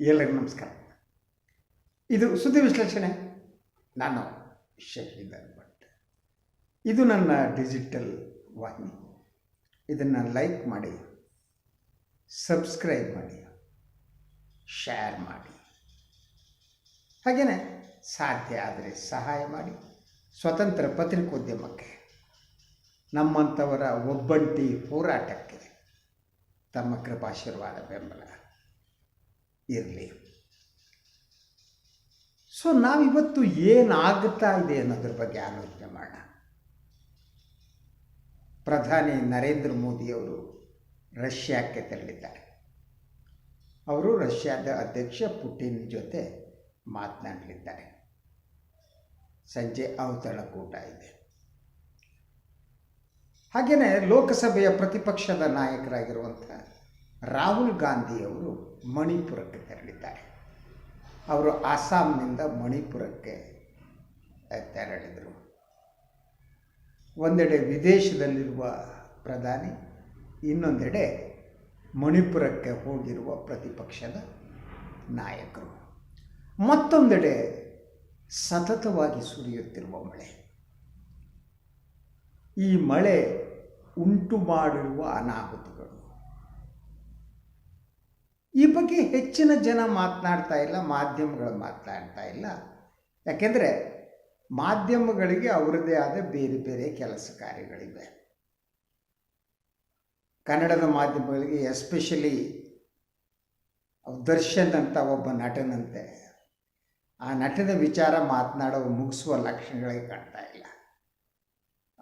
ಎಲ್ಲರಿಗೂ ನಮಸ್ಕಾರ. ಇದು ಸುದ್ದಿ ವಿಶ್ಲೇಷಣೆ. ನಾನು ಶಶಿಧರ್ ಭಟ್. ಇದು ನನ್ನ ಡಿಜಿಟಲ್ ವಾಹಿನಿ. ಇದನ್ನು ಲೈಕ್ ಮಾಡಿ, ಸಬ್ಸ್ಕ್ರೈಬ್ ಮಾಡಿ, ಶೇರ್ ಮಾಡಿ. ಹಾಗೆಯೇ ಸಾಧ್ಯ ಆದರೆ ಸಹಾಯ ಮಾಡಿ. ಸ್ವತಂತ್ರ ಪತ್ರಿಕೋದ್ಯಮಕ್ಕೆ. ನಮ್ಮಂಥವರ ಒಬ್ಬಂಟಿ ಹೋರಾಟಕ್ಕೆ ತಮ್ಮ ಕೃಪಾಶೀರ್ವಾದ ಬೆಂಬಲ. ಇರಲಿ. ಸೊ ನಾವಿವತ್ತು ಏನಾಗುತ್ತಾ ಇದೆ ಅನ್ನೋದ್ರ ಬಗ್ಗೆ ಆಲೋಚನೆ ಮಾಡೋಣ. ಪ್ರಧಾನಿ ನರೇಂದ್ರ ಮೋದಿಯವರು ರಷ್ಯಾಕ್ಕೆ ತೆರಳಿದ್ದಾರೆ. ಅವರು ರಷ್ಯಾದ ಅಧ್ಯಕ್ಷ ಪುಟಿನ್ ಜೊತೆ ಮಾತನಾಡಲಿದ್ದಾರೆ. ಸಂಜೆ ಔತಣಕೂಟ ಇದೆ. ಹಾಗೆಯೇ ಲೋಕಸಭೆಯ ಪ್ರತಿಪಕ್ಷದ ನಾಯಕರಾಗಿರುವಂಥ ರಾಹುಲ್ ಗಾಂಧಿಯವರು ಮಣಿಪುರಕ್ಕೆ ತೆರಳಿದ್ದಾರೆ. ಅವರು ಅಸ್ಸಾಂನಿಂದ ಮಣಿಪುರಕ್ಕೆ ತೆರಳಿದರು. ಒಂದೆಡೆ ವಿದೇಶದಲ್ಲಿರುವ ಪ್ರಧಾನಿ, ಇನ್ನೊಂದೆಡೆ ಮಣಿಪುರಕ್ಕೆ ಹೋಗಿರುವ ಪ್ರತಿಪಕ್ಷದ ನಾಯಕರು. ಮತ್ತೊಂದೆಡೆ ಸತತವಾಗಿ ಸುರಿಯುತ್ತಿರುವ ಮಳೆ. ಈ ಮಳೆ ಉಂಟು ಮಾಡಿರುವ ಅನಾಹುತಗಳು. ಈ ಬಗ್ಗೆ ಹೆಚ್ಚಿನ ಜನ ಮಾತನಾಡ್ತಾ ಇಲ್ಲ, ಮಾಧ್ಯಮಗಳು ಮಾತನಾಡ್ತಾ ಇಲ್ಲ. ಯಾಕೆಂದರೆ ಮಾಧ್ಯಮಗಳಿಗೆ ಅವರದೇ ಆದ ಬೇರೆ ಬೇರೆ ಕೆಲಸ ಕಾರ್ಯಗಳಿವೆ. ಕನ್ನಡದ ಮಾಧ್ಯಮಗಳಿಗೆ ಎಸ್ಪೆಷಲಿ ದರ್ಶನ್ ಅಂತ ಒಬ್ಬ ನಟನಂತೆ, ಆ ನಟನ ವಿಚಾರ ಮಾತನಾಡೋ ಮುಗಿಸುವ ಲಕ್ಷಣಗಳಿಗೆ ಕಾಣ್ತಾ ಇಲ್ಲ.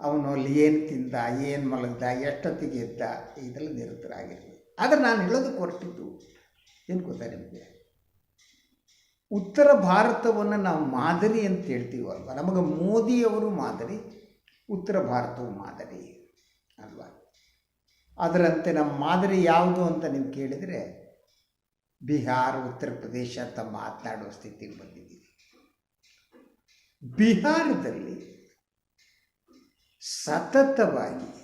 ಅವನು ಅಲ್ಲಿ ಏನು ತಿಂದ, ಏನು ಮಲಗ್ದ, ಎಷ್ಟೊತ್ತಿಗೆ ಇದ್ದ ಇದರಲ್ಲಿ ನಿರತರಾಗಿರಲಿ. ಆದರೆ ನಾನು ಹೇಳೋದಕ್ಕೆ ಹೊರಟಿದ್ದು ಏನು ಗೊತ್ತಾ ನಿಮಗೆ? ಉತ್ತರ ಭಾರತವನ್ನು ನಾವು ಮಾದರಿ ಅಂತ ಹೇಳ್ತೀವಲ್ವ? ನಮಗೆ ಮೋದಿಯವರು ಮಾದರಿ, ಉತ್ತರ ಭಾರತವು ಮಾದರಿ ಅಲ್ವಾ? ಅದರಂತೆ ನಮ್ಮ ಮಾದರಿ ಯಾವುದು ಅಂತ ನೀವು ಕೇಳಿದರೆ, ಬಿಹಾರ, ಉತ್ತರ ಪ್ರದೇಶ ಅಂತ ಮಾತನಾಡುವ ಸ್ಥಿತಿಗೆ ಬಂದಿದ್ದೀವಿ. ಬಿಹಾರದಲ್ಲಿ ಸತತವಾಗಿ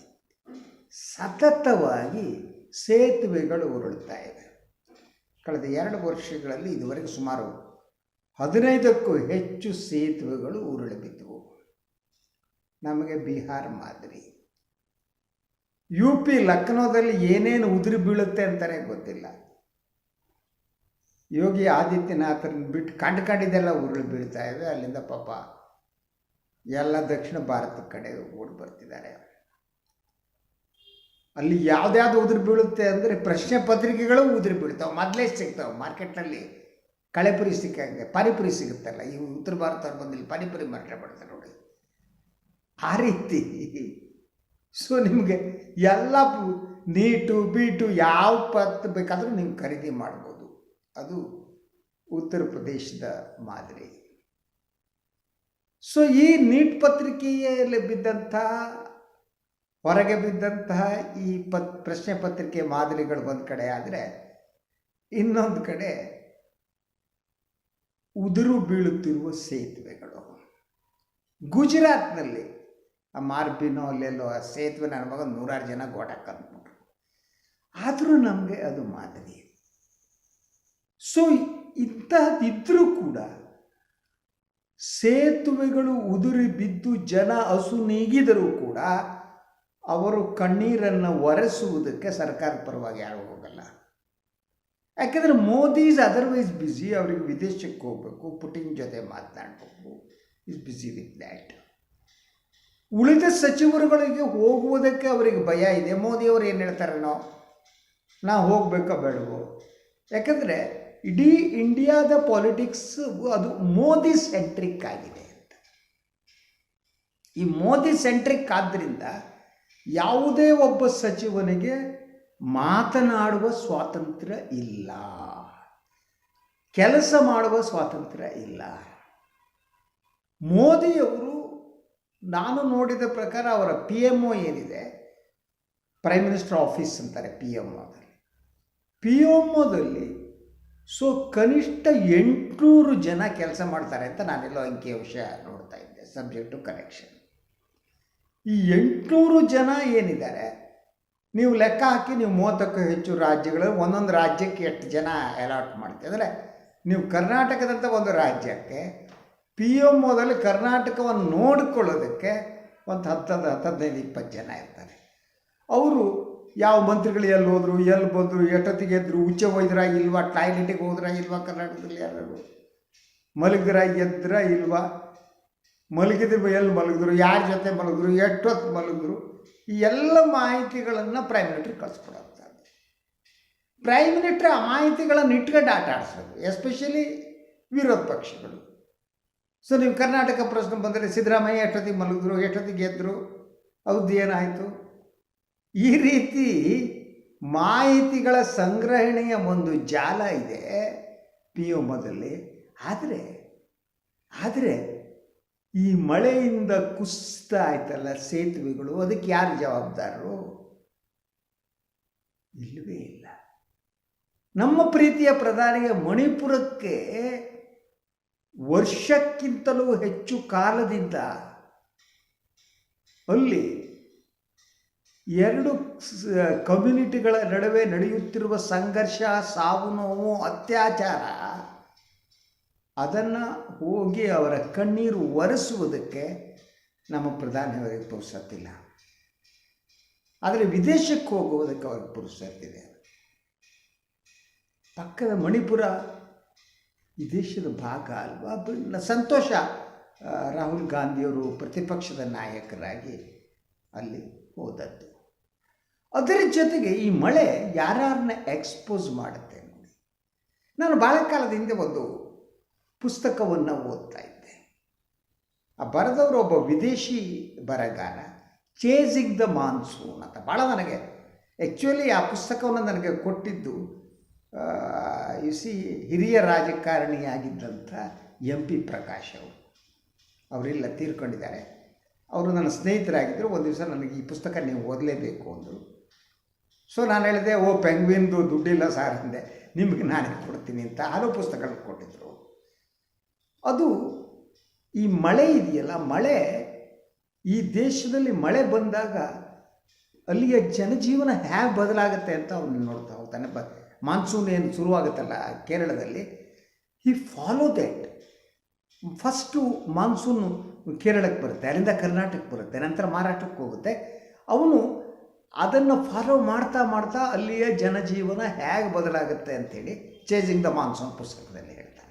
ಸತತವಾಗಿ ಸೇತುವೆಗಳು ಉರುಳ್ತಾ ಇವೆ. ಕಳೆದ ಎರಡು ವರ್ಷಗಳಲ್ಲಿ ಇದುವರೆಗೆ ಸುಮಾರು ಹದಿನೈದಕ್ಕೂ ಹೆಚ್ಚು ಸೇತುವೆಗಳು ಉರುಳಿ ಬಿದ್ದವು ನಮಗೆ ಬಿಹಾರ್ ಮಾದರಿ. ಯು ಪಿ ಲಕ್ನೋದಲ್ಲಿ ಏನೇನು ಉದುರಿ ಬೀಳುತ್ತೆ ಅಂತಲೇ ಗೊತ್ತಿಲ್ಲ. ಯೋಗಿ ಆದಿತ್ಯನಾಥರನ್ನ ಬಿಟ್ಟು ಕಂಡು ಕಂಡಿದ್ದೆಲ್ಲ ಉರುಳಿ ಬೀಳ್ತಾ ಇವೆ. ಅಲ್ಲಿಂದ ಪಾಪ ಎಲ್ಲ ದಕ್ಷಿಣ ಭಾರತದ ಕಡೆ ಓಡಿ ಬರ್ತಿದ್ದಾರೆ. ಅಲ್ಲಿ ಯಾವ್ದ್ಯಾವ್ದು ಉದುರು ಬೀಳುತ್ತೆ ಅಂದರೆ ಪ್ರಶ್ನೆ ಪತ್ರಿಕೆಗಳು ಉದುರು ಬೀಳ್ತಾವೆ. ಮೊದಲೇ ಸಿಗ್ತಾವೆ ಮಾರ್ಕೆಟ್ನಲ್ಲಿ. ಕಳೆಪುರಿ ಸಿಕ್ಕಂಗೆ ಪಾನಿಪುರಿ ಸಿಗುತ್ತಲ್ಲ, ಈ ಉತ್ತರ ಭಾರತವ್ರು ಬಂದಿಲ್ಲಿ ಪಾನಿಪುರಿ ಮಾರಾಟ ಮಾಡ್ತಾರೆ ನೋಡಿ. ಆ ರೀತಿ. ಸೊ ನಿಮಗೆ ಎಲ್ಲ ನೀಟು, ಬೀಟು ಯಾವ ಪತ್ ಬೇಕಾದರೂ ನೀವು ಖರೀದಿ ಮಾಡ್ಬೋದು. ಅದು ಉತ್ತರ ಪ್ರದೇಶದ ಮಾದರಿ. ಸೊ ಈ ನೀಟ್ ಪತ್ರಿಕೆಯಲ್ಲಿ ಬಿದ್ದಂತಹ ಹೊರಗೆ ಬಿದ್ದಂತಹ ಈ ಪತ್, ಪ್ರಶ್ನೆ ಪತ್ರಿಕೆ ಮಾದರಿಗಳು ಒಂದು ಕಡೆ ಆದರೆ ಇನ್ನೊಂದು ಕಡೆ ಉದುರು ಬೀಳುತ್ತಿರುವ ಸೇತುವೆಗಳು. ಗುಜರಾತ್ನಲ್ಲಿ ಆ ಮಾರ್ಬಿನೋ ಅಲ್ಲೆಲ್ಲೋ ಆ ಸೇತುವೆ ನನ್ನ ನೂರಾರು ಜನ ಗೋಟಕ್ಕಂದ್ಬಿಟ್ರು ಆದರೂ ನಮಗೆ ಅದು ಮಾದರಿ ಸೊ ಇಂತಹದ್ದಿದ್ರೂ ಕೂಡ ಸೇತುವೆಗಳು ಉದುರಿ ಬಿದ್ದು ಜನ ಹಸು ನೀಗಿದರೂ ಕೂಡ ಅವರು ಕಣ್ಣೀರನ್ನು ಒರೆಸುವುದಕ್ಕೆ ಸರ್ಕಾರ ಪರವಾಗಿ ಯಾರು ಹೋಗಲ್ಲ. ಯಾಕೆಂದರೆ ಮೋದಿ ಈಸ್ ಅದರ್ವೈಸ್ ಬ್ಯುಸಿ ಅವರಿಗೆ ವಿದೇಶಕ್ಕೆ ಹೋಗಬೇಕು, ಪುಟಿನ್ ಜೊತೆ ಮಾತನಾಡಬೇಕು ಈಸ್ ಬ್ಯುಸಿ ವಿತ್ ದ್ಯಾಟ್ ಉಳಿದ ಸಚಿವರುಗಳಿಗೆ ಹೋಗುವುದಕ್ಕೆ ಅವರಿಗೆ ಭಯ ಇದೆ. ಮೋದಿಯವರು ಏನು ಹೇಳ್ತಾರೇನೋ ನಾವು ಹೋಗಬೇಕೋ ಬೇಡವೋ? ಯಾಕಂದರೆ ಇಡೀ ಇಂಡಿಯಾದ ಪಾಲಿಟಿಕ್ಸ್ ಅದು ಮೋದಿ ಸೆಂಟ್ರಿಕ್ ಆಗಿದೆ ಅಂತ. ಈ ಮೋದಿ ಸೆಂಟ್ರಿಕ್ ಆದ್ದರಿಂದ ಯಾವುದೇ ಒಬ್ಬ ಸಚಿವನಿಗೆ ಮಾತನಾಡುವ ಸ್ವಾತಂತ್ರ್ಯ ಇಲ್ಲ. ಕೆಲಸ ಮಾಡುವ ಸ್ವಾತಂತ್ರ್ಯ ಇಲ್ಲ. ಮೋದಿಯವರು ನಾನು ನೋಡಿದ ಪ್ರಕಾರ ಅವರ ಪಿ ಎಂ ಒ ಏನಿದೆ ಪ್ರೈಮ್ ಮಿನಿಸ್ಟರ್ ಆಫೀಸ್ ಅಂತಾರೆ ಪಿ ಎಂ ಒದಲ್ಲಿ ಪಿ ಎಂ ಒದಲ್ಲಿ ಸೊ ಕನಿಷ್ಠ ಎಂಟುನೂರು ಜನ ಕೆಲಸ ಮಾಡ್ತಾರೆ ಅಂತ ನಾನೆಲ್ಲೋ ಅಂಕಿಯ ವಿಷಯ ನೋಡ್ತಾ ಇದ್ದೆ ಸಬ್ಜೆಕ್ಟು ಕನೆಕ್ಷನ್ ಈ ಎಂಟುನೂರು ಜನ ಏನಿದ್ದಾರೆ, ನೀವು ಲೆಕ್ಕ ಹಾಕಿ ನೀವು ಮೂವತ್ತಕ್ಕೂ ಹೆಚ್ಚು ರಾಜ್ಯಗಳು, ಒಂದೊಂದು ರಾಜ್ಯಕ್ಕೆ ಎಷ್ಟು ಜನ ಅಲಾಟ್ ಮಾಡ್ತೀವಿ. ಅಂದರೆ ನೀವು ಕರ್ನಾಟಕದಂಥ ಒಂದು ರಾಜ್ಯಕ್ಕೆ ಪಿ ಎಂ ಓದಲ್ಲಿ ಕರ್ನಾಟಕವನ್ನು ನೋಡಿಕೊಳ್ಳೋದಕ್ಕೆ ಒಂದು ಹತ್ತದ ಹತ್ತದೈದು ಇಪ್ಪತ್ತು ಜನ ಇರ್ತಾರೆ. ಅವರು ಯಾವ ಮಂತ್ರಿಗಳು ಎಲ್ಲಿ ಹೋದರು, ಎಲ್ಲಿ ಬಂದರು, ಎಷ್ಟೊತ್ತಿಗೆ ಎದ್ರು, ಉಚ್ಚ ಹೋಯ್ದ್ರ ಇಲ್ವಾ, ಟಾಯ್ಲೆಟಿಗೆ ಹೋದ್ರ ಇಲ್ವಾ ಕರ್ನಾಟಕದಲ್ಲಿ ಯಾರು ಮಲಗಿದ್ರ, ಎದ್ರ ಇಲ್ವಾ? ಮಲಗಿದ್ರು ಎಲ್ಲಿ ಮಲಗಿದ್ರು, ಯಾರ ಜೊತೆ ಮಲಗಿದ್ರು ಎಷ್ಟೊತ್ತು ಮಲಗಿದ್ರು, ಈ ಎಲ್ಲ ಮಾಹಿತಿಗಳನ್ನು ಪ್ರೈಮ್ ಮಿನಿಸ್ಟ್ರ್ ಕಳಿಸ್ಕೊಡುತ್ತಾರೆ ಪ್ರೈಮ್ ಮಿನಿಸ್ಟ್ರ್ ಆ ಮಾಹಿತಿಗಳನ್ನು ಇಟ್ಕೊಂಡು ಆಟ ಆಡಿಸೋದು ಎಸ್ಪೆಷಲಿ ವಿರೋಧ ಪಕ್ಷಗಳು. ಸೊ ನೀವು ಕರ್ನಾಟಕ ಪ್ರಶ್ನೆ ಬಂದರೆ, ಸಿದ್ದರಾಮಯ್ಯ ಎಷ್ಟೊತ್ತಿಗೆ ಮಲಗಿದ್ರು, ಎಷ್ಟೊತ್ತಿಗೆ ಗೆದ್ದರು ಅವ್ರದ್ದು ಏನಾಯಿತು? ಈ ರೀತಿ ಮಾಹಿತಿಗಳ ಸಂಗ್ರಹಣೆಯ ಒಂದು ಜಾಲ ಇದೆ ಪಿ ಯು ಮೊದಲೇ ಆದರೆ ಆದರೆ ಈ ಮಳೆಯಿಂದ ಕುಸಿತ ಆಯ್ತಲ್ಲ ಸೇತುವೆಗಳು, ಅದಕ್ಕೆ ಯಾರು ಜವಾಬ್ದಾರರು? ಇಲ್ಲವೇ ಇಲ್ಲ. ನಮ್ಮ ಪ್ರೀತಿಯ ಪ್ರಧಾನಿಗೆ ಮಣಿಪುರಕ್ಕೆ ವರ್ಷಕ್ಕಿಂತಲೂ ಹೆಚ್ಚು ಕಾಲದಿಂದ ಅಲ್ಲಿ ಎರಡು ಕಮ್ಯುನಿಟಿಗಳ ನಡುವೆ ನಡೆಯುತ್ತಿರುವ ಸಂಘರ್ಷ, ಸಾವು ನೋವು, ಅತ್ಯಾಚಾರ ಅದನ್ನು ಹೋಗಿ ಅವರ ಕಣ್ಣೀರು ಒರೆಸುವುದಕ್ಕೆ ನಮ್ಮ ಪ್ರಧಾನಿಯವರಿಗೆ ಪುರುಸತ್ತಿಲ್ಲ ಆದರೆ ವಿದೇಶಕ್ಕೆ ಹೋಗುವುದಕ್ಕೆ ಅವ್ರಿಗೆ ಪುರುಸತ್ತಿದೆ ಪಕ್ಕದ ಮಣಿಪುರ, ಈ ದೇಶದ ಭಾಗ ಅಲ್ವಾ? ಸಂತೋಷ. ರಾಹುಲ್ ಗಾಂಧಿಯವರು ಪ್ರತಿಪಕ್ಷದ ನಾಯಕರಾಗಿ ಅಲ್ಲಿ ಹೋದದ್ದು. ಅದರ ಜೊತೆಗೆ ಈ ಮಳೆ ಯಾರನ್ನ ಎಕ್ಸ್ಪೋಸ್ ಮಾಡುತ್ತೆ ನಾನು ಭಾಳ ಕಾಲದ ಹಿಂದೆ ಒಂದು ಪುಸ್ತಕವನ್ನು ಓದ್ತಾ ಇದ್ದೆ. ಆ ಬರೆದವರು ಒಬ್ಬ ವಿದೇಶಿ ಬರಗಾರ ಚೇಸಿಂಗ್ ದ ಮಾನ್ಸೂನ್ ಅಂತ. ಭಾಳ ನನಗೆ ಆ್ಯಕ್ಚುಲಿ ಆ ಪುಸ್ತಕವನ್ನು ನನಗೆ ಕೊಟ್ಟಿದ್ದು ಯು ಸಿ ಹಿರಿಯ ರಾಜಕಾರಣಿಯಾಗಿದ್ದಂಥ ಎಂ ಪಿ ಪ್ರಕಾಶ್ ಅವರು. ಅವರೆಲ್ಲ ತೀರ್ಕೊಂಡಿದ್ದಾರೆ. ಅವರು ನನ್ನ ಸ್ನೇಹಿತರಾಗಿದ್ದರು ಒಂದು ದಿವಸ ನನಗೆ ಈ ಪುಸ್ತಕ ನೀವು ಓದಲೇಬೇಕು ಅಂದರು. ಸೊ ನಾನು ಹೇಳಿದೆ, ಓ ಪೆಂಗ್ವಿನ್ದು ದುಡ್ಡಿಲ್ಲ ಸಾರ್ ಅಂದೆ, ನಿಮಗೆ ನಾನೇ ಕೊಡ್ತೀನಿ ಅಂತ. ಹಲವು ಪುಸ್ತಕಗಳು ಕೊಟ್ಟಿದ್ದರು ಅದು ಈ ಮಳೆ ಇದೆಯಲ್ಲ, ಮಳೆ ಈ ದೇಶದಲ್ಲಿ ಮಳೆ ಬಂದಾಗ ಅಲ್ಲಿಯ ಜನಜೀವನ ಹೇಗೆ ಬದಲಾಗುತ್ತೆ ಅಂತ ಅವನು ನೋಡ್ತಾ ಹೋಗ್ತಾನೆ. ಬ ಮಾನ್ಸೂನ್ ಏನು ಶುರುವಾಗುತ್ತಲ್ಲ ಕೇರಳದಲ್ಲಿ ಈ ಫಾಲೋ ದಟ್ ಫಸ್ಟು ಮಾನ್ಸೂನ್ ಕೇರಳಕ್ಕೆ ಬರುತ್ತೆ, ಅಲ್ಲಿಂದ ಕರ್ನಾಟಕಕ್ಕೆ ಬರುತ್ತೆ, ನಂತರ ಮಹಾರಾಷ್ಟ್ರಕ್ಕೆ ಹೋಗುತ್ತೆ. ಅವನು ಅದನ್ನು ಫಾಲೋ ಮಾಡ್ತಾ ಮಾಡ್ತಾ ಅಲ್ಲಿಯ ಜನಜೀವನ ಹೇಗೆ ಬದಲಾಗುತ್ತೆ ಅಂಥೇಳಿ ಚೇಂಜಿಂಗ್ ದ ಮಾನ್ಸೂನ್ ಪುಸ್ತಕದಲ್ಲಿ ಹೇಳ್ತಾನೆ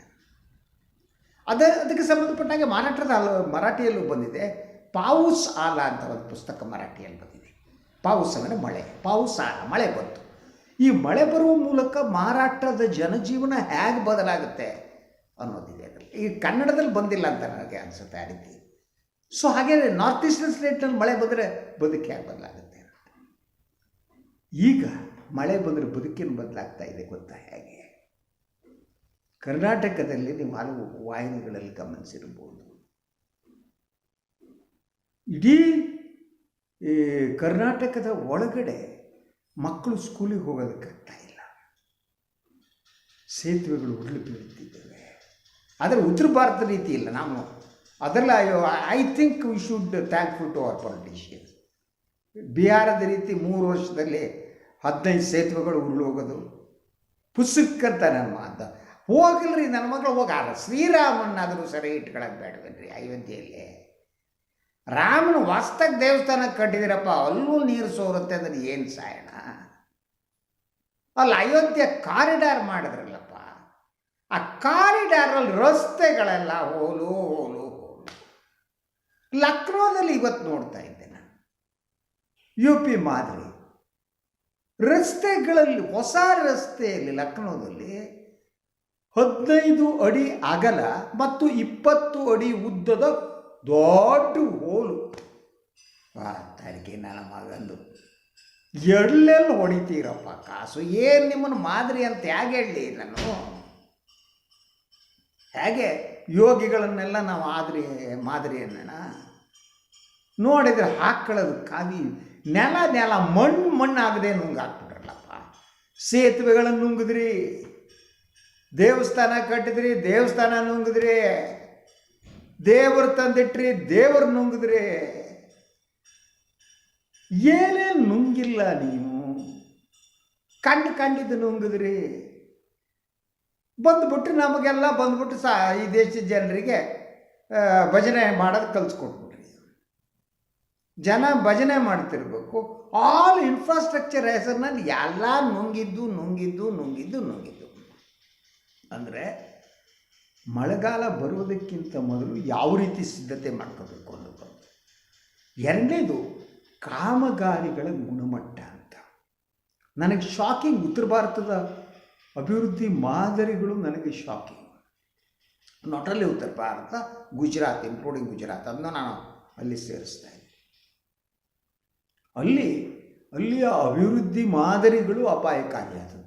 ಅದ ಅದಕ್ಕೆ ಸಂಬಂಧಪಟ್ಟಾಗೆ ಮರಾಠದ ಆಲ, ಮರಾಠಿಯಲ್ಲೂ ಬಂದಿದೆ. ಪಾವುಸ್ ಆಲ ಅಂತ ಒಂದು ಪುಸ್ತಕ ಮರಾಠಿಯಲ್ಲಿ ಬಂದಿದೆ. ಪಾವುಸ್ ಅಂದರೆ ಮಳೆ, ಪಾವುಸ್ ಆಲ, ಮಳೆ ಬಂತು. ಈ ಮಳೆ ಬರುವ ಮೂಲಕ ಮಹಾರಾಷ್ಟ್ರದ ಜನಜೀವನ ಹೇಗೆ ಬದಲಾಗುತ್ತೆ ಅನ್ನೋದಿದೆ ಅದರಲ್ಲಿ. ಈ ಕನ್ನಡದಲ್ಲಿ ಬಂದಿಲ್ಲ ಅಂತ ನನಗೆ ಅನಿಸುತ್ತೆ ಆ ರೀತಿ. ಸೊ ಹಾಗೆ ನಾರ್ತ್ ಈಸ್ಟರ್ನ್ ಸ್ಟೇಟ್ನಲ್ಲಿ ಮಳೆ ಬಂದರೆ ಬದುಕು ಹೇಗೆ ಬದಲಾಗುತ್ತೆ ಈಗ ಮಳೆ ಬಂದರೆ ಬದುಕಿನ ಬದಲಾಗ್ತಾ ಇದೆ ಗೊತ್ತಾ ಹೇಗೆ? ಕರ್ನಾಟಕದಲ್ಲಿ ನೀವು ಹಲವು ವಾಹಿನಿಗಳಲ್ಲಿ ಗಮನಿಸಿರ್ಬೋದು ಇಡೀ, ಈ ಕರ್ನಾಟಕದ ಒಳಗಡೆ ಮಕ್ಕಳು ಸ್ಕೂಲಿಗೆ ಹೋಗೋದಕ್ಕಾಗ್ತಾ ಇಲ್ಲ. ಸೇತುವೆಗಳು ಉರುಳು ಬೀಳುತ್ತಿದ್ದೇವೆ. ಆದರೆ ಉತ್ತರ ಭಾರತ ರೀತಿ ಇಲ್ಲ. ನಾವು ಅದರಲ್ಲಿ I think we should thankful to our politicians ಬಿಹಾರದ ರೀತಿ ಮೂರು ವರ್ಷದಲ್ಲಿ ಹದಿನೈದು ಸೇತುವೆಗಳು ಉರುಳು ಹೋಗೋದು. ಪುಸ್ತಕಂತ ನನ್ನ ಮಾತ ಹೋಗಲ್ರಿ ನನ್ನ ಮಗಳು ಹೋಗಲ್ಲ ಶ್ರೀರಾಮನ್ನಾದರೂ ಸರಿ ಇಟ್ಕೊಳ್ಳೋಕೆ ಬೇಡವೇನ್ರಿ ಅಯೋಧ್ಯೆಯಲ್ಲಿ? ರಾಮನ ವಾಸ್ತಕ್ ದೇವಸ್ಥಾನಕ್ಕೆ ಕಟ್ಟಿದಿರಪ್ಪ ಅಲ್ಲೂ ನೀರು ಸೋರುತ್ತೆ ಅಂದ್ರೆ ಏನು ಸಾಯಣ? ಅಲ್ಲಿ, ಅಯೋಧ್ಯೆ ಕಾರಿಡಾರ್ ಮಾಡಿದ್ರಲ್ಲಪ್ಪ, ಆ ಕಾರಿಡಾರಲ್ಲಿ ರಸ್ತೆಗಳೆಲ್ಲ ಹೋಲು ಹೋಲು ಹೋಲು. ಲಕ್ನೋದಲ್ಲಿ ಇವತ್ತು ನೋಡ್ತಾ ಇದ್ದೆ ನಾನು. ಯು ಪಿ ಮಾದರಿ. ರಸ್ತೆಗಳಲ್ಲಿ, ಹೊಸ ರಸ್ತೆಯಲ್ಲಿ ಲಕ್ನೋದಲ್ಲಿ ಹದಿನೈದು ಅಡಿ ಅಗಲ ಮತ್ತು ಇಪ್ಪತ್ತು ಅಡಿ ಉದ್ದದ ದೊಡ್ಡ ಹೋಲು. ಆ ನನ್ನ ಮಗಂದು. ಎಲ್ಲೆಲ್ಲಿ ಹೊಡಿತೀರಪ್ಪ ಕಾಸು. ಏನು ನಿಮ್ಮನ್ನ ಮಾದರಿ ಅಂತ ಹೇಗೆ ಹೇಳಲಿ ನಾನು? ಹೇಗೆ? ಯೋಗಿಗಳನ್ನೆಲ್ಲ ನಾವು ಆದ್ರಿ, ಮಾದರಿ ಅನ್ನೋಣ? ನೋಡಿದ್ರೆ ಹಾಕ್ಕೊಳ್ಳೋದು ಕಾವಿ ನೆಲ ನೆಲ, ಮಣ್ಣು ಮಣ್ಣು ಆಗದೆ ನುಂಗ್ ಹಾಕ್ಬಿಟ್ರಲ್ಲಪ್ಪ ಸೇತುವೆಗಳನ್ನು ನುಂಗಿದ್ರಿ. ದೇವಸ್ಥಾನ ಕಟ್ಟಿದ್ರಿ, ದೇವಸ್ಥಾನ ನುಂಗಿದ್ರಿ. ದೇವರು ತಂದಿಟ್ರಿ, ದೇವರು ನುಂಗಿದ್ರಿ. ಏನೇನು ನುಂಗಿಲ್ಲ ನೀನು. ಕಂಡು ಕಂಡಿದ್ದು ನುಂಗಿದ್ರಿ. ಬಂದ್ಬಿಟ್ಟು ನಮಗೆಲ್ಲ ಬಂದ್ಬಿಟ್ಟು ಸಾ, ಈ ದೇಶದ ಜನರಿಗೆ ಭಜನೆ ಮಾಡೋದು ಕಲಿಸ್ಕೊಟ್ಬಿಟ್ರಿ. ಜನ ಭಜನೆ ಮಾಡ್ತಿರ್ಬೇಕು. ಆಲ್ ಇನ್ಫ್ರಾಸ್ಟ್ರಕ್ಚರ್ ಹೆಸರಿನಲ್ಲಿ ಎಲ್ಲ ನುಂಗಿದ್ದು ನುಂಗಿದ್ದು ನುಂಗಿದ್ದು ನುಂಗಿದ್ದು. ಅಂದರೆ ಮಳೆಗಾಲ ಬರುವುದಕ್ಕಿಂತ ಮೊದಲು ಯಾವ ರೀತಿ ಸಿದ್ಧತೆ ಮಾಡ್ಕೋಬೇಕು ಅನ್ನೋದು ಎರಡನೇದು ಕಾಮಗಾರಿಗಳ ಗುಣಮಟ್ಟ ಅಂತ. ನನಗೆ ಶಾಕಿಂಗ್ ಉತ್ತರ ಭಾರತದ ಅಭಿವೃದ್ಧಿ ಮಾದರಿಗಳು ನನಗೆ ಶಾಕಿಂಗ್ ನಾಟ್ ಓನ್ಲಿ ಉತ್ತರ ಭಾರತ, ಗುಜರಾತ್ ಇನ್ಕ್ಲೂಡಿಂಗ್ ಗುಜರಾತ್, ಅದನ್ನ ನಾನು ಅಲ್ಲಿ ಸೇರಿಸ್ತಾ ಇದ್ದೀನಿ. ಅಲ್ಲಿ ಅಲ್ಲಿಯ ಅಭಿವೃದ್ಧಿ ಮಾದರಿಗಳು ಅಪಾಯಕಾರಿಯಾದದ್ದು.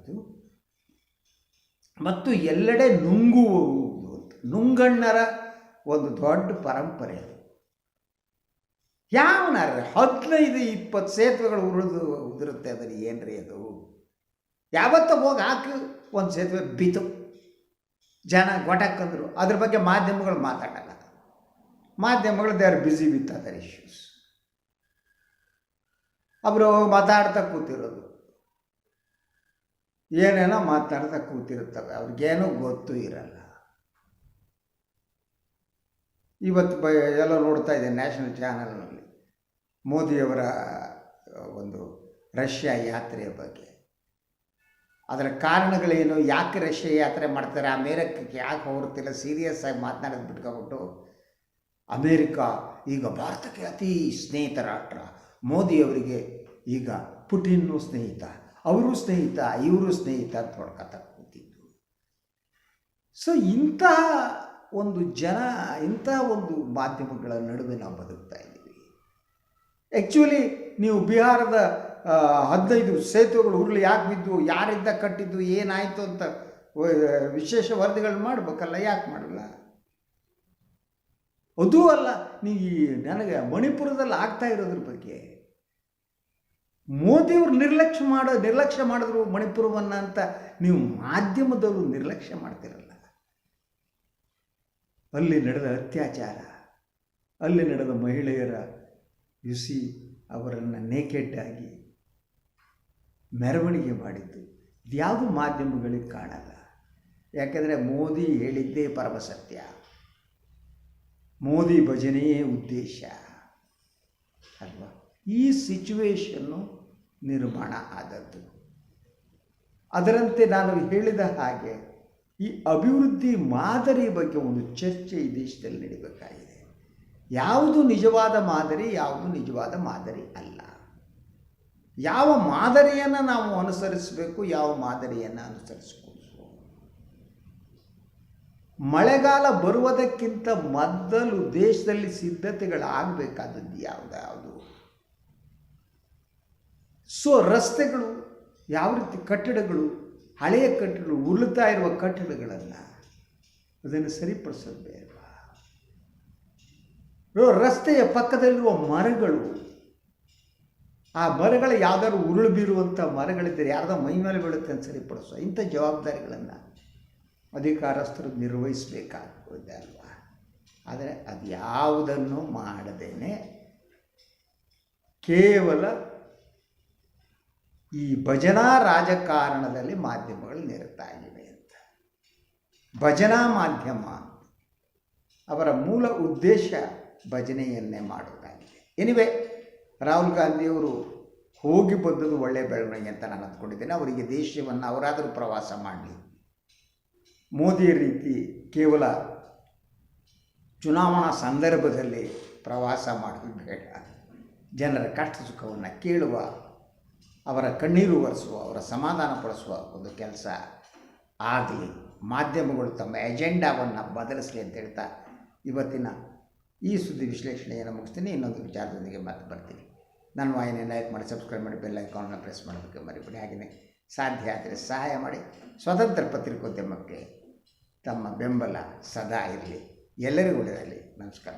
ಮತ್ತು ಎಲ್ಲೆಡೆ ನುಂಗುವುದು ಅಂತ. ನುಂಗಣ್ಣರ ಒಂದು ದೊಡ್ಡ ಪರಂಪರೆ ಅದು. ಯಾವನಾರ ಹದಿನೈದು, ಇಪ್ಪತ್ತು ಸೇತುವೆಗಳು ಉರಿದು, ಉದುರುತ್ತೆ ಅದನ್ನು ಏನ್ರಿ ಅದು? ಯಾವತ್ತ ಹೋಗಿ ಹಾಕಿ ಒಂದು ಸೇತುವೆ ಬಿತ್ತು. ಜನ ಗೊಟಕ್ಕಂದ್ರು ಅದ್ರ. ಬಗ್ಗೆ ಮಾಧ್ಯಮಗಳು ಮಾತಾಡಲ್ಲ. ಮಾಧ್ಯಮಗಳು they are busy with other issues ಅವರು ಮಾತಾಡ್ತಾ ಕೂತಿರೋದು. ಏನೇನೋ ಮಾತಾಡ್ತಾ ಕೂತಿರ್ತವೆ ಅವ್ರಿಗೇನೂ ಗೊತ್ತೂ ಇರಲ್ಲ. ಇವತ್ತು ಬ, ಎಲ್ಲ ನೋಡ್ತಾ ಇದೆ ನ್ಯಾಷನಲ್ ಚಾನಲ್ನಲ್ಲಿ. ಮೋದಿಯವರ, ಒಂದು ರಷ್ಯಾ ಯಾತ್ರೆಯ ಬಗ್ಗೆ. ಅದರ ಕಾರಣಗಳೇನು? ಯಾಕೆ ರಷ್ಯಾ ಯಾತ್ರೆ ಮಾಡ್ತಾರೆ? ಅಮೇರಿಕಕ್ಕೆ ಯಾಕೆ ಹೊರತಿಲ್ಲ ಸೀರಿಯಸ್ ಆಗಿ ಮಾತನಾಡೋದು ಬಿಟ್ಕೊಬಿಟ್ಟು? ಅಮೇರಿಕ ಈಗ ಭಾರತಕ್ಕೆ ಅತಿ ಸ್ನೇಹಿತ ರಾಷ್ಟ್ರ ಮೋದಿಯವರಿಗೆ ಈಗ ಪುಟಿನ್ನು ಸ್ನೇಹಿತ. ಅವರು ಸ್ನೇಹಿತ, ಇವರು ಸ್ನೇಹಿತ ಅಂತ ಹೊಡ್ಕೊತ ಕೂತಿದ್ದು ಸೊ ಇಂತಹ ಒಂದು ಜನ ಇಂತಹ ಒಂದು ಮಾಧ್ಯಮಗಳ ನಡುವೆ ನಾವು ಬದುಕ್ತಾ ಇದ್ದೀವಿ. ಆ್ಯಕ್ಚುಲಿ ನೀವು ಬಿಹಾರದ ಹದಿನೈದು ಸೇತುವೆಗಳು ಹುರ್ಲಿ ಯಾಕೆ ಬಿದ್ದು ಯಾರಿಂದ ಕಟ್ಟಿದ್ದು, ಏನಾಯಿತು ಅಂತ ವಿಶೇಷ ವರದಿಗಳು ಮಾಡಬೇಕಲ್ಲ, ಯಾಕೆ ಮಾಡಲ್ಲ? ಅದೂ ಅಲ್ಲ ನೀ ನನಗೆ ಮಣಿಪುರದಲ್ಲಿ ಆಗ್ತಾ ಇರೋದ್ರ ಬಗ್ಗೆ ಮೋದಿಯವರು ನಿರ್ಲಕ್ಷ್ಯ ಮಾಡೋ, ನಿರ್ಲಕ್ಷ್ಯ ಮಾಡಿದ್ರು ಮಣಿಪುರವನ್ನು ಅಂತ ನೀವು ಮಾಧ್ಯಮದವರು ನಿರ್ಲಕ್ಷ್ಯ ಮಾಡ್ತಿರಲ್ಲ. ಅಲ್ಲಿ ನಡೆದ ಅತ್ಯಾಚಾರ, ಅಲ್ಲಿ ನಡೆದ ಮಹಿಳೆಯರ ಯುಸಿ ಅವರನ್ನು ನೇಕೆಡ್ ಆಗಿ ಮೆರವಣಿಗೆ ಮಾಡಿದ್ದು ಇದ್ಯಾವುದು ಮಾಧ್ಯಮಗಳಿಗೆ ಕಾಣಲ್ಲ. ಯಾಕೆಂದರೆ ಮೋದಿ ಹೇಳಿದ್ದೇ ಪರಮಸತ್ಯ ಮೋದಿ ಭಜನೆಯೇ ಉದ್ದೇಶ. ಅಲ್ವಾ? ಈ ಸಿಚುವೇಶನ್ನು ನಿರ್ಮಾಣ ಆದದ್ದು. ಅದರಂತೆ ನಾನು ಹೇಳಿದ ಹಾಗೆ ಈ ಅಭಿವೃದ್ಧಿ ಮಾದರಿ ಬಗ್ಗೆ ಒಂದು ಚರ್ಚೆ ಈ ದೇಶದಲ್ಲಿ ನಡೀಬೇಕಾಗಿದೆ. ಯಾವುದು ನಿಜವಾದ ಮಾದರಿ, ಯಾವುದು ನಿಜವಾದ ಮಾದರಿ ಅಲ್ಲ. ಯಾವ ಮಾದರಿಯನ್ನು ನಾವು ಅನುಸರಿಸಬೇಕು, ಯಾವ ಮಾದರಿಯನ್ನು ಅನುಸರಿಸಬೇಕು ಮಳೆಗಾಲ ಬರುವುದಕ್ಕಿಂತ ಮೊದಲು ದೇಶದಲ್ಲಿ ಸಿದ್ಧತೆಗಳಾಗಬೇಕಾದದ್ದು ಯಾವುದ್ಯಾವುದು ಸೊ ರಸ್ತೆಗಳು ಯಾವ ರೀತಿ ಕಟ್ಟಡಗಳು, ಹಳೆಯ ಕಟ್ಟಡಗಳು, ಉರುಳುತ್ತಾ ಇರುವ ಕಟ್ಟಡಗಳನ್ನು ಅದನ್ನು ಸರಿಪಡಿಸೋದು ಬೇಡವಾ ರಸ್ತೆಯ ಪಕ್ಕದಲ್ಲಿರುವ ಮರಗಳು, ಆ ಮರಗಳ ಯಾವ್ದಾದ್ರು ಉರುಳು ಬೀರುವಂಥ ಮರಗಳಿದ್ದರೆ ಯಾರ್ದ ಮೈ ಮೇಲೆ ಬೀಳುತ್ತೆ ಅಂತ ಸರಿಪಡಿಸೋ. ಇಂಥ ಜವಾಬ್ದಾರಿಗಳನ್ನು ಅಧಿಕಾರಸ್ಥರು ನಿರ್ವಹಿಸಬೇಕಾಗುತ್ತೆ ಅಲ್ವಾ? ಆದರೆ ಅದು ಯಾವುದನ್ನು ಮಾಡದೇನೆ. ಕೇವಲ ಈ ಭಜನಾ ರಾಜಕಾರಣದಲ್ಲಿ ಮಾಧ್ಯಮಗಳು ನಿರತಾ ಇವೆ ಅಂತ. ಭಜನಾ ಮಾಧ್ಯಮ ಅವರ ಮೂಲ ಉದ್ದೇಶ ಭಜನೆಯನ್ನೇ ಮಾಡುವುದಾಗಿದೆ. ಎನಿವೆ ರಾಹುಲ್ ಗಾಂಧಿಯವರು ಹೋಗಿ ಬಂದದ್ದು ಒಳ್ಳೆಯ ಬೆಳವಣಿಗೆ ಅಂತ ನಾನು ಅಂದ್ಕೊಂಡಿದ್ದೇನೆ. ಅವರಿಗೆ ದೇಶವನ್ನು ಅವರಾದರೂ ಪ್ರವಾಸ ಮಾಡಲಿ. ಮೋದಿ ರೀತಿ ಕೇವಲ ಚುನಾವಣಾ ಸಂದರ್ಭದಲ್ಲಿ ಪ್ರವಾಸ ಮಾಡೋದು ಬೇಡ. ಜನರ ಕಷ್ಟ ಸುಖವನ್ನು ಕೇಳುವ ಅವರ ಕಣ್ಣೀರು ಒರೆಸುವ, ಅವರ ಸಮಾಧಾನ ಪಡಿಸುವ ಒಂದು ಕೆಲಸ ಆಗಲಿ ಮಾಧ್ಯಮಗಳು ತಮ್ಮ ಎಜೆಂಡಾವನ್ನು ಬದಲಿಸಲಿ ಅಂತ ಹೇಳ್ತಾ ಇವತ್ತಿನ ಈ ಸುದ್ದಿ ವಿಶ್ಲೇಷಣೆಯನ್ನು ಮುಗಿಸ್ತೀನಿ. ಇನ್ನೊಂದು ವಿಚಾರದೊಂದಿಗೆ ಮತ್ತೆ ಬರ್ತೀನಿ. ನನ್ನ ವಾಹಿನಿ ಲೈಕ್ ಮಾಡಿ ಸಬ್ಸ್ಕ್ರೈಬ್ ಮಾಡಿ ಬೆಲ್ ಐಕಾನ್ನ ಪ್ರೆಸ್ ಮಾಡೋದಕ್ಕೆ ಮರಿಬಿಡಿ. ಹಾಗೆಯೇ ಸಾಧ್ಯ ಆದರೆ ಸಹಾಯ ಮಾಡಿ. ಸ್ವತಂತ್ರ ಪತ್ರಿಕೋದ್ಯಮಕ್ಕೆ ತಮ್ಮ ಬೆಂಬಲ ಸದಾ ಇರಲಿ. ಎಲ್ಲರಿಗೂ ಇರಲಿ ನಮಸ್ಕಾರ.